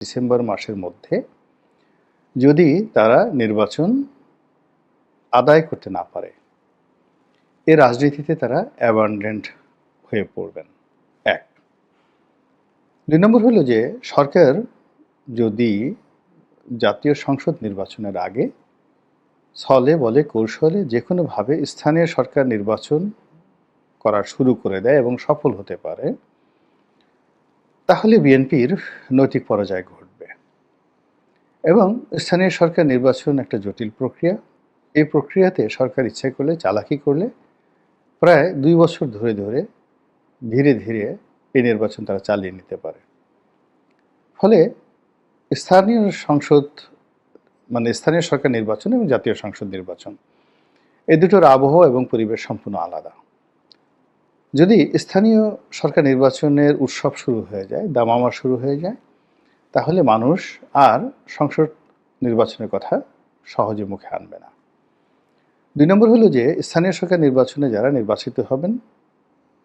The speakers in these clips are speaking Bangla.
ডিসেম্বর মাসের মধ্যে যদি তারা নির্বাচন আদায় করতে না পারে, এ রাজনীতিতে তারা অ্যাবান্ডেন্ট হয়ে পড়বেন। এক। দুই নম্বর হলো যে সরকার যদি জাতীয় সংসদ নির্বাচনের আগে ছলে বলে কৌশলে যে কোনোভাবে স্থানীয় সরকার নির্বাচন করা শুরু করে দেয় এবং সফল হতে পারে তাহলে বিএনপির নৈতিক পরাজয় ঘটবে। এবং স্থানীয় সরকার নির্বাচন একটা জটিল প্রক্রিয়া। এই প্রক্রিয়াতে সরকার ইচ্ছে করলে, চালাকি করলে প্রায় দুই বছর ধরে ধরে ধীরে ধীরে এই নির্বাচন তারা চালিয়ে নিতে পারে। ফলে স্থানীয় সংসদ মানে স্থানীয় সরকার নির্বাচন এবং জাতীয় সংসদ নির্বাচন, এই দুটোর আবহাওয়া এবং পরিবেশ সম্পূর্ণ আলাদা। যদি স্থানীয় সরকার নির্বাচনের উৎসব শুরু হয়ে যায়, দামামা শুরু হয়ে যায়, তাহলে মানুষ আর সংসদ নির্বাচনের কথা সহজে মুখে আনবে না। দুই নম্বর হলো যে, স্থানীয় সরকার নির্বাচনে যারা নির্বাচিত হবেন,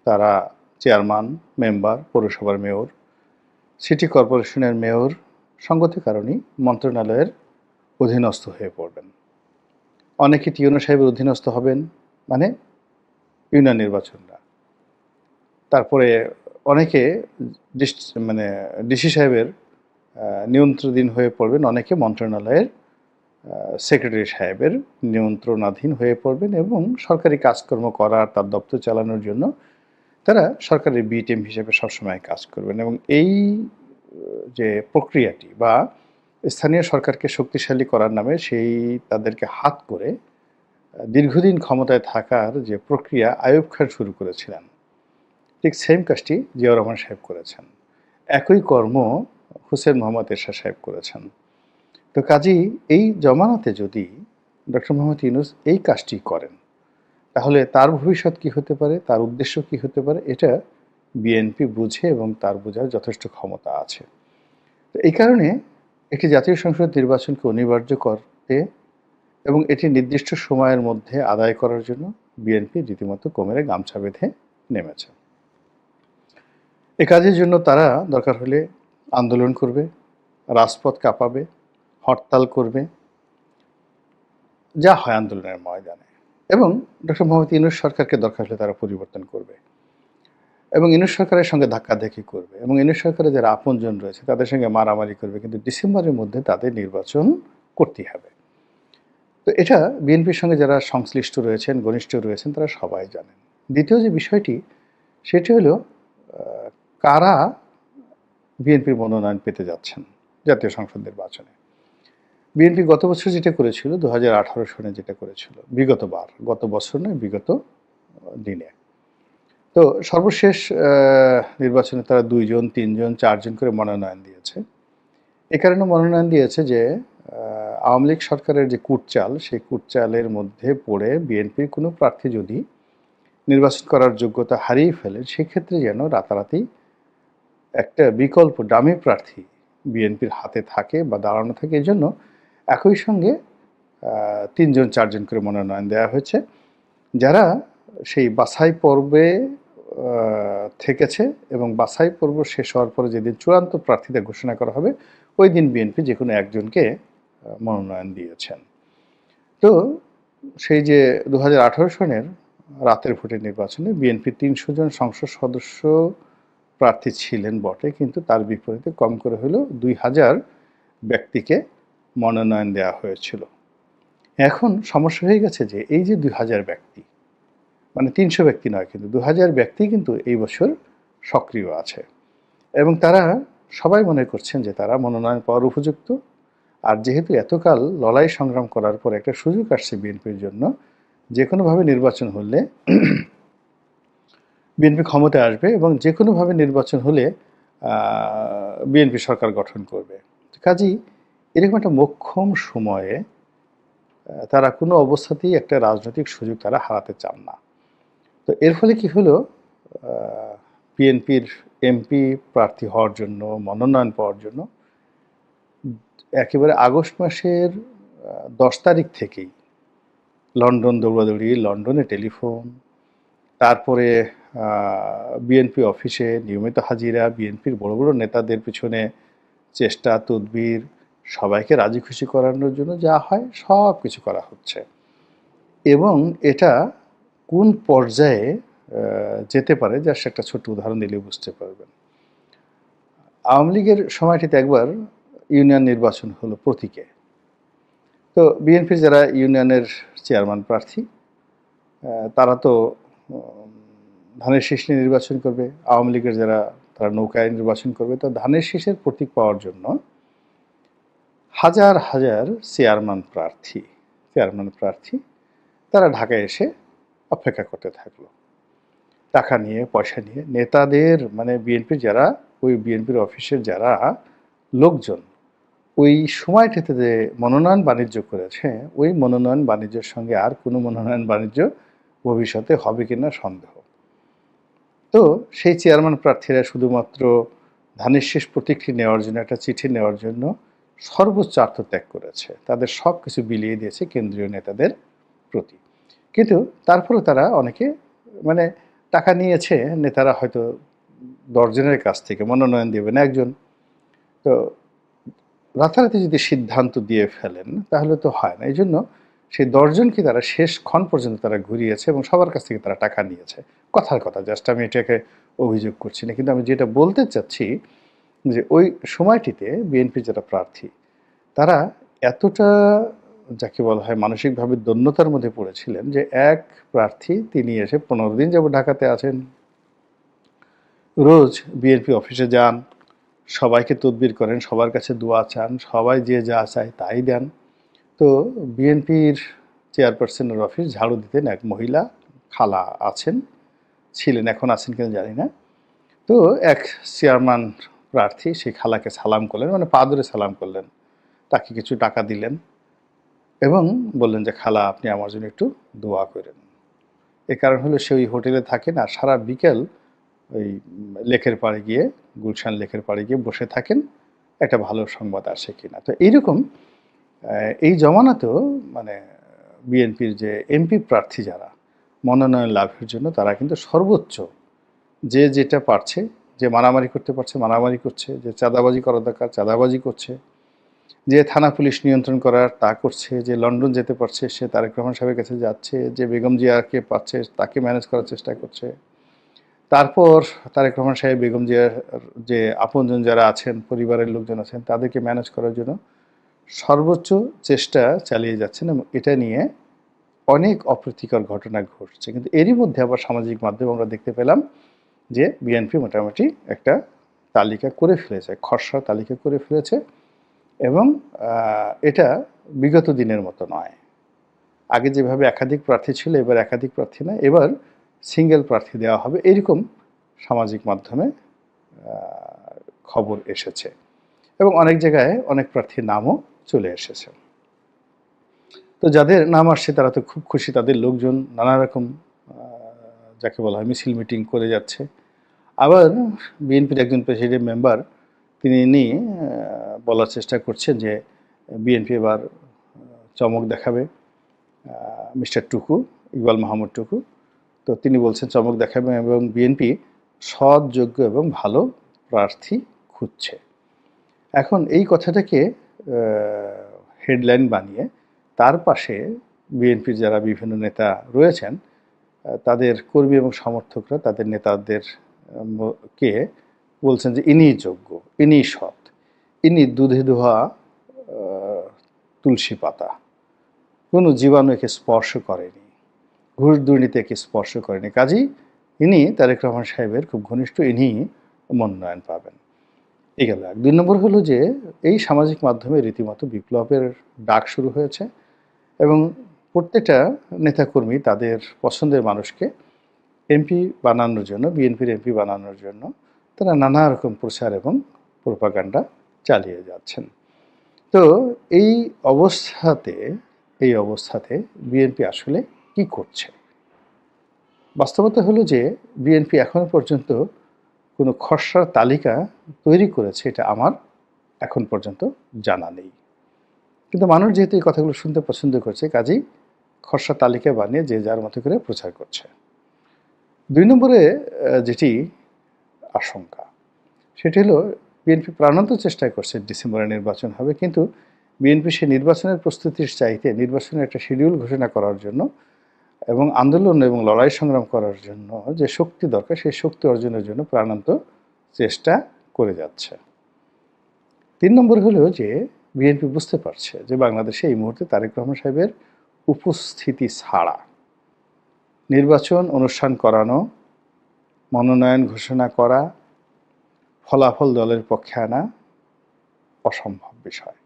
তারা চেয়ারম্যান, মেম্বার, পৌরসভার মেয়র, সিটি কর্পোরেশনের মেয়র, সঙ্গত কারণেই মন্ত্রণালয়ের অধীনস্থ হয়ে পড়বেন। অনেকে টিউনো সাহেবের অধীনস্থ হবেন মানে ইউনিয়ন নির্বাচনরা। তারপরে অনেকে মানে ডিসি সাহেবের নিয়ন্ত্রণাধীন হয়ে পড়বেন, অনেকে মন্ত্রণালয়ের সেক্রেটারি সাহেবের নিয়ন্ত্রণাধীন হয়ে পড়বেন এবং সরকারি কাজকর্ম করার তার দপ্তর চালানোর জন্য তারা সরকারের বি টিম হিসেবে সবসময় কাজ করবেন এবং এই যে প্রক্রিয়াটি বা স্থানীয় সরকারকে শক্তিশালী করার নামে সেই তাদেরকে হাত করে দীর্ঘদিন ক্ষমতায় থাকার যে প্রক্রিয়া আয়ুব খান শুরু করেছিলেন। ঠিক সেম কাজটি জিয়াউর রহমান সাহেব করেছেন। একই কর্ম হুসেন মোহাম্মদ এরশাদ সাহেব করেছেন। তো কাজী, এই জমানাতে যদি ডক্টর মোহাম্মদ ইউনুস এই কাজটি করেন, তাহলে তার ভবিষ্যৎ কি হতে পারে? তার উদ্দেশ্য কি হতে পারে? এটা বিএনপি বুঝে এবং তার বোঝার যথেষ্ট ক্ষমতা আছে। তো এই কারণে একটি জাতীয় সংসদ নির্বাচনকে অনিবার্য করতে এবং এটি নির্দিষ্ট সময়ের মধ্যে আদায় করার জন্য বিএনপি রীতিমতো কোমরে গামছা বেঁধে নেমেছে। এ কাজের জন্য তারা দরকার হলে আন্দোলন করবে, রাজপথ কাঁপাবে, হরতাল করবে, যা হয় আন্দোলনের ময়দানে। এবং ডক্টর মোহাম্মদ ইনুস সরকারকে দরকার হলে তারা পরিবর্তন করবে। এবং ইনুস সরকারের সঙ্গে ধাক্কাধাক্কি করবে। এবং ইনুস সরকারের যারা আপনজন রয়েছে, তাদের সঙ্গে মারামারি করবে। কিন্তু ডিসেম্বরের মধ্যে তাদের নির্বাচন করতেই হবে। তো এটা বিএনপির সঙ্গে যারা সংশ্লিষ্ট রয়েছেন, ঘনিষ্ঠ রয়েছেন, তারা সবাই জানেন। দ্বিতীয় যে বিষয়টি, সেটি হলো কারা বিএনপির মনোনয়ন পেতে যাচ্ছেন জাতীয় সংসদ নির্বাচনে? বিএনপি গত বছর যেটা করেছিল দু হাজার আঠারো সনে যেটা করেছিল, বিগতবার, গত বছর নয়, বিগত দিনে। তো সর্বশেষ নির্বাচনে তারা দুইজন, তিনজন, চারজন করে মনোনয়ন দিয়েছে। এ কারণে মনোনয়ন দিয়েছে যে আওয়ামী লীগ সরকারের যে কুটচাল, সেই কুটচালের মধ্যে পড়ে বিএনপির কোনো প্রার্থী যদি নির্বাচন করার যোগ্যতা হারিয়ে ফেলে, সেক্ষেত্রে যেন রাতারাতি একটা বিকল্প ডামি প্রার্থী বিএনপির হাতে থাকে বা দাঁড়ানো থাকে এই জন্য একই সঙ্গে তিনজন, চারজন করে মনোনয়ন দেওয়া হয়েছে। যারা সেই বাছাই পর্বে থেকেছে এবং বাছাই পর্ব শেষ হওয়ার পরে যেদিন চূড়ান্ত প্রার্থীদের ঘোষণা করা হবে, ওই দিন বিএনপি যে কোনো একজনকে মনোনয়ন দিয়েছেন। তো সেই যে দু হাজার আঠারো সনের রাতের ভোটের নির্বাচনে বিএনপি তিনশো জন সংসদ সদস্য প্রার্থী ছিলেন বটে, কিন্তু তার বিপরীতে কম করে হলেও দুই হাজার ব্যক্তিকে মনোনয়ন দেওয়া হয়েছিল। এখন সমস্যা হয়ে গেছে যে এই যে দুই হাজার ব্যক্তি মানে তিনশো ব্যক্তি নয় কিন্তু দু হাজার ব্যক্তি কিন্তু এই বছর সক্রিয় আছে। এবং তারা সবাই মনে করছেন যে তারা মনোনয়ন পাওয়ার উপযুক্ত। আর যেহেতু এতকাল লড়াই সংগ্রাম করার পর একটা সুযোগ আসছে বিএনপির জন্য যে কোনোভাবে নির্বাচন হলে বিএনপি ক্ষমতায় আসবে এবং যে কোনোভাবে নির্বাচন হলে বিএনপি সরকার গঠন করবে। কাজেই এরকম একটা মোক্ষম সময়ে তারা কোনো অবস্থাতেই একটা রাজনৈতিক সুযোগ তারা হারাতে চান না। তো এর ফলে কি হলো? বিএনপির এমপি প্রার্থী হওয়ার জন্য, মনোনয়ন পাওয়ার জন্য, একেবারে আগস্ট মাসের দশ তারিখ থেকেই লন্ডন দৌড়াদৌড়ি, লন্ডনে টেলিফোন, তারপরে বিএনপি অফিসে নিয়মিত হাজিরা, বিএনপির বড় বড় নেতাদের পিছনে চেষ্টা, তদবির, সবাইকে রাজি খুশি করানোর জন্য যা হয় সব কিছু করা হচ্ছে। এবং এটা কোন পর্যায়ে যেতে পারে যার সে একটা ছোট্ট উদাহরণ দিলে বুঝতে পারবেন। আওয়ামী লীগের সময়টিতে একবার ইউনিয়ন নির্বাচন হলো প্রতীকে। তো বিএনপির যারা ইউনিয়নের চেয়ারম্যান প্রার্থী তারা তো ধানের শীষ নিয়ে নির্বাচন করবে, আওয়ামী লীগের যারা, তারা নৌকায় নির্বাচন করবে, তো ধানের শীষের প্রতীক পাওয়ার জন্য হাজার হাজার চেয়ারম্যান প্রার্থী চেয়ারম্যান প্রার্থী তারা ঢাকায় এসে অপেক্ষা করতে থাকল। টাকা নিয়ে, পয়সা নিয়ে, নেতাদের মানে বিএনপির যারা, ওই বিএনপির অফিসের যারা লোকজন, ওই সময়টাতে যে মনোনয়ন বাণিজ্য করেছে, ওই মনোনয়ন বাণিজ্যের সঙ্গে আর কোনো মনোনয়ন বাণিজ্য ভবিষ্যতে হবে কিনা সন্দেহ। তো সেই চেয়ারম্যান প্রার্থীরা শুধুমাত্র ধানের শেষ প্রতীকটি নেওয়ার জন্য, একটা চিঠি নেওয়ার জন্য সর্বোচ্চ আত্মত্যাগ করেছে। তাদের সব কিছু বিলিয়ে দিয়েছে কেন্দ্রীয় নেতাদের প্রতি। কিন্তু তারপরে তারা অনেকে মানে টাকা নিয়েছে, নেতারা হয়তো দশজনের কাছ থেকে মনোনয়ন দেবেন একজন। তো রাতারাতি যদি সিদ্ধান্ত দিয়ে ফেলেন, তাহলে তো হয় না। এই জন্য সেই দশজনকে তারা শেষ ক্ষণ পর্যন্ত তারা ঘুরিয়েছে এবং সবার কাছ থেকে তারা টাকা নিয়েছে। কথার কথা জাস্ট আমি এটাকে অভিযোগ করছি না। কিন্তু আমি যেটা বলতে চাচ্ছি যে ওই সময়টিতে বিএনপি যারা প্রার্থী, তারা এতটা যাকে বলা হয় মানসিকভাবে দন্যতার মধ্যে পড়েছিলেন যে এক প্রার্থী তিনি এসে পনেরো দিন যাব ঢাকাতে আছেন। রোজ বিএনপি অফিসে যান, সবাইকে তদবির করেন, সবার কাছে দোয়া চান, সবাই যে যা চায় তাই দেন। তো বিএনপির চেয়ারপারসনের অফিস ঝাড়ু দিতেন এক মহিলা, খালা আছেন। ছিলেন, এখন আছেন কিনা জানি না। তো এক চেয়ারম্যান প্রার্থী সেই খালাকে সালাম করলেন মানে পা ধরে সালাম করলেন। তাকে কিছু টাকা দিলেন এবং বললেন যে, খালা, আপনি আমার জন্য একটু দোয়া করেন। এ কারণ হলো সে ওই হোটেলে থাকেন আর সারা বিকেল ওই লেকের পাড়ে গিয়ে, গুলশান লেকের পাড়ে গিয়ে বসে থাকেন। একটা ভালো সংবাদ আসে কিনা। তো এইরকম এই জমানাতেও মানে বিএনপির যে এমপি প্রার্থী যারা মনোনয়ন লাভের জন্য তারা কিন্তু সর্বোচ্চ যে যেটা পারছে, যে মারামারি করতে পারছে, মারামারি করছে, যে চাঁদাবাজি করা দরকার, চাঁদাবাজি করছে, যে থানা পুলিশ নিয়ন্ত্রণ করার তা করছে, যে লন্ডন যেতে পারছে, সে তারেক রহমান সাহেবের কাছে যাচ্ছে, যে বেগম জিয়াকে পাচ্ছে, তাকে ম্যানেজ করার চেষ্টা করছে। তারপর তারেক রহমান সাহেব, বেগম জিয়ার যে আপনজন যারা আছেন, পরিবারের লোকজন আছেন, তাদেরকে ম্যানেজ করার জন্য সর্বোচ্চ চেষ্টা চালিয়ে যাচ্ছেন এবং এটা নিয়ে অনেক অপ্রীতিকর ঘটনা ঘটছে। কিন্তু এরই মধ্যে আবার সামাজিক মাধ্যমে আমরা দেখতে পেলাম যে বিএনপি মোটামুটি একটা তালিকা করে ফেলেছে, খসড়া তালিকা করে ফেলেছে এবং এটা বিগত দিনের মতো নয়। আগে যেভাবে একাধিক প্রার্থী ছিল, এবার একাধিক প্রার্থী না এবার সিঙ্গেল প্রার্থী দেওয়া হবে, এরকম সামাজিক মাধ্যমে খবর এসেছে। এবং অনেক জায়গায় অনেক প্রার্থীর নামও চলে এসেছে। তো যাদের নাম আসছে, তারা তো খুব খুশি। তাদের লোকজন নানা রকম যাকে বলা হয় মিছিল মিটিং করে যাচ্ছে। আবার বিএনপির একজন প্রেসিডেন্ট মেম্বার, তিনি নিয়ে বলার চেষ্টা করছেন যে বিএনপি এবার চমক দেখাবে। মিস্টার টুকু, ইকবাল মাহমুদ টুকু, তো তিনি বলছেন চমক দেখাবে এবং বিএনপি সৎ যোগ্য এবং ভালো প্রার্থী খুঁজছে। এখন এই কথাটাকে হেডলাইন বানিয়ে তার পাশে বিএনপির যারা বিভিন্ন নেতা রয়েছেন তাদের কর্মী এবং সমর্থকরা, তাদের নেতাদের কে বলছেন যে ইনি যোগ্য ইনি সৎ ইনি দুধে ধোয়া তুলসী পাতা। কোনো জীবাণু একে স্পর্শ করেনি, ঘুষ দুর্নীতি একে স্পর্শ করেনি। কাজেই ইনি তারেক রহমান সাহেবের খুব ঘনিষ্ঠ ইনি মনোনয়ন পাবেন। এই গেল এক। দুই নম্বর হলো যে এই সামাজিক মাধ্যমে রীতিমতো বিপ্লবের ডাক শুরু হয়েছে। এবং প্রত্যেকটা নেতাকর্মী তাদের পছন্দের মানুষকে এমপি বানানোর জন্য, বিএনপির এমপি বানানোর জন্য তারা নানা রকম প্রচার এবং প্রোপাগান্ডা চালিয়ে যাচ্ছেন। তো এই অবস্থাতে এই অবস্থাতে বিএনপি আসলে কি করছে? বাস্তবতা হলো যে বিএনপি এখনও পর্যন্ত কোনো খসড়ার তালিকা তৈরি করেছে, এটা আমার এখন পর্যন্ত জানা নেই। কিন্তু মানুষ যেহেতু এই কথাগুলো শুনতে পছন্দ করছে, কাজেই খসড়া তালিকা বানিয়ে যে যার মতো করে প্রচার করছে। দুই নম্বরে যেটি আশঙ্কা, সেটি হলো বিএনপি প্রাণান্ত চেষ্টা করছে ডিসেম্বরে নির্বাচন হবে, কিন্তু বিএনপি সেই নির্বাচনের প্রস্তুতির চাইতে নির্বাচনের একটা শিডিউল ঘোষণা করার জন্য এবং আন্দোলন এবং লড়াই সংগ্রাম করার জন্য যে শক্তি দরকার, সেই শক্তি অর্জনের জন্য প্রাণান্ত চেষ্টা করে যাচ্ছে। তিন নম্বর হলো যে বিএনপি বুঝতে পারছে যে বাংলাদেশে এই মুহূর্তে তারেক রহমান সাহেবের উপস্থিতি ছাড়া নির্বাচন, অনুষ্ঠান করানো, মনোনয়ন ঘোষণা করা, ফলাফল দলের পক্ষে আনা অসম্ভব বিষয়।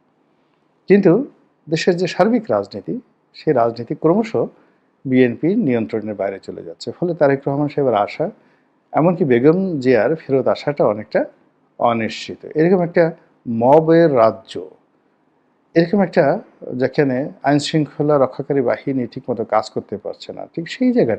কিন্তু দেশের যে সার্বিক রাজনীতি, সেই রাজনীতি ক্রমশ বিএনপির নিয়ন্ত্রণের বাইরে চলে যাচ্ছে। ফলে তারেক রহমান সাহেবের আশা, এমনকি বেগম জিয়ার ফেরত আসাটা অনেকটা অনিশ্চিত। এরকম একটা মবের রাজ্য এরকম একটা যেখানে আইনশৃঙ্খলা রক্ষাকারী বাহিনী ঠিকমতো কাজ করতে পারছে না ঠিক সেই জায়গাটা।